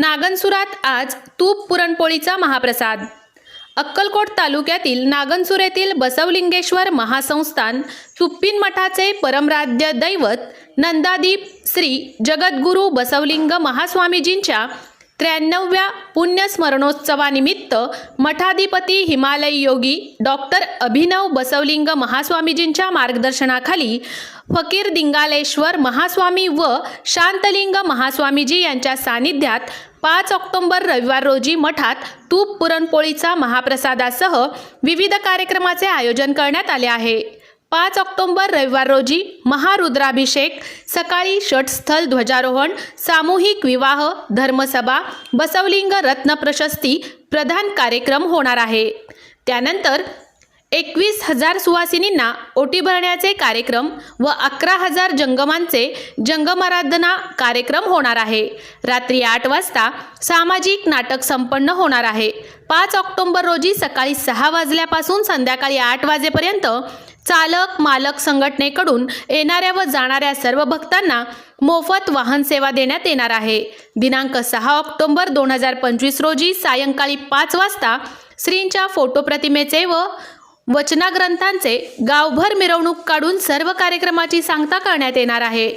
नागनसुरात आज तूप पुरणपोळीचा महाप्रसाद. अक्कलकोट तालुक्यातील नागनसूर येथील बसवलिंगेश्वर महासंस्थान चुप्पीन मठाचे परमराध्य दैवत नंदादीप श्री जगद्गुरू बसवलिंग महास्वामीजींच्या त्र्याण्णव्या पुण्यस्मरणोत्सवानिमित्त मठाधिपती हिमालय योगी डॉक्टर अभिनव बसवलिंग महास्वामीजींच्या मार्गदर्शनाखाली फकीर दिंगालेश्वर महास्वामी व शांतलिंग महास्वामीजी यांच्या सानिध्यात पाच ऑक्टोंबर रविवार रोजी मठात तूप पुरणपोळीचा महाप्रसादासह विविध कार्यक्रमाचे आयोजन करण्यात आले आहे. पाच ऑक्टोंबर रविवार रोजी महारुद्राभिषेक सकाळी षटस्थल ध्वजारोहण सामूहिक विवाह धर्मसभा बसवलिंग रत्न प्रशस्ती प्रधान कार्यक्रम होणार आहे. त्यानंतर एकवीस हजार सुवासिनींना ओटी भरण्याचे कार्यक्रम व अकरा हजार जंगमांचे जंगमाराधना कार्यक्रम होणार आहे. रात्री आठ वाजता सामाजिक नाटक संपन्न होणार आहे. पाच ऑक्टोंबर रोजी सकाळी सहा वाजल्यापासून संध्याकाळी आठ वाजेपर्यंत चालक मालक संघटनेकडून येणाऱ्या व जाणाऱ्या सर्व भक्तांना मोफत वाहन सेवा देण्यात येणार आहे. दिनांक सहा ऑक्टोंबर दोन हजार पंचवीस रोजी सायंकाळी पाच वाजता श्रींच्या फोटो प्रतिमेचे व वचनाग्रंथांचे गावभर मिरवणूक काढून सर्व कार्यक्रमाची सांगता करण्यात येणार आहे.